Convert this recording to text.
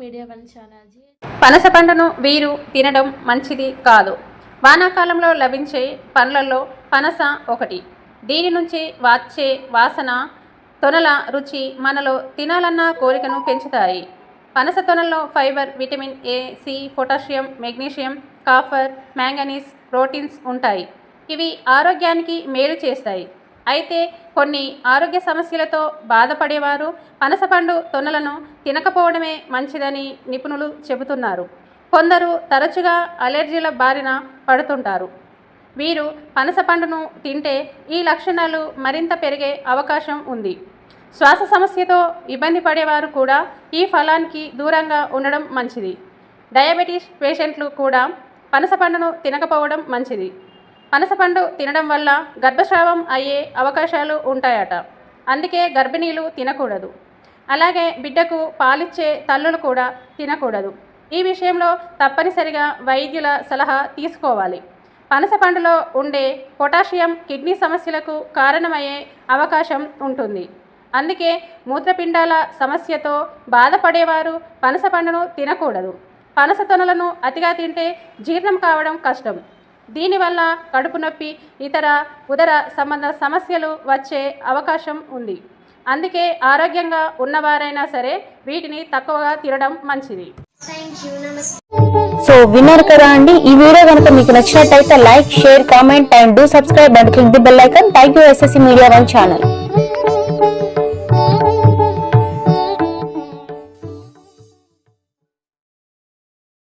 Media one పనస పండును వీరు తినడం మంచిది కాదు. వానాకాలంలో లభించే పండ్లలో పనస ఒకటి. దీని నుంచి వచ్చే వాసన తొనల రుచి మనలో తినాలన్న కోరికను పెంచుతాయి. పనస తొనల్లో fibre vitamin A C potassium magnesium copper manganese proteins ఉంటాయి. ఇవి ఆరోగ్యానికి మేలు చేస్తాయి. అయితే కొన్ని ఆరోగ్య సమస్యలతో బాధపడేవారు పనసపండు తొనలను తినకపోవడమే మంచిదని నిపుణులు చెబుతున్నారు. కొందరు తరచుగా అలెర్జీల బారిన పడుతుంటారు. వీరు పనసపండును తింటే ఈ లక్షణాలు మరింత పెరిగే అవకాశం ఉంది. శ్వాస సమస్యతో ఇబ్బంది పడేవారు కూడా ఈ ఫలానికి దూరంగా ఉండడం మంచిది. డయాబెటీస్ పేషెంట్లు కూడా పనసపండును తినకపోవడం మంచిది. పనసపండు తినడం వల్ల గర్భస్రావం అయ్యే అవకాశాలు ఉంటాయట. అందుకే గర్భిణీలు తినకూడదు. అలాగే బిడ్డకు పాలిచ్చే తల్లులు కూడా తినకూడదు. ఈ విషయంలో తప్పనిసరిగా వైద్యుల సలహా తీసుకోవాలి. పనసపండులో ఉండే పొటాషియం కిడ్నీ సమస్యలకు కారణమయ్యే అవకాశం ఉంటుంది. అందుకే మూత్రపిండాల సమస్యతో బాధపడేవారు పనసపండును తినకూడదు. పనస తొనలను అతిగా తింటే జీర్ణం కావడం కష్టం. దీనివల్ల కడుపు నొప్పి ఇతర ఉదర సంబంధ సమస్యలు వచ్చే అవకాశం ఉంది. అందుకే ఆరోగ్యంగా ఉన్నవారైనా సరే వీటిని తక్కువగా తినడం మంచిది. సో విన్నారు కదా అండి? ఈ వీడియో కనుక మీకు నచ్చినట్టయితే like share comment and do subscribe and click the bell icon. Thank you SSC media one channel.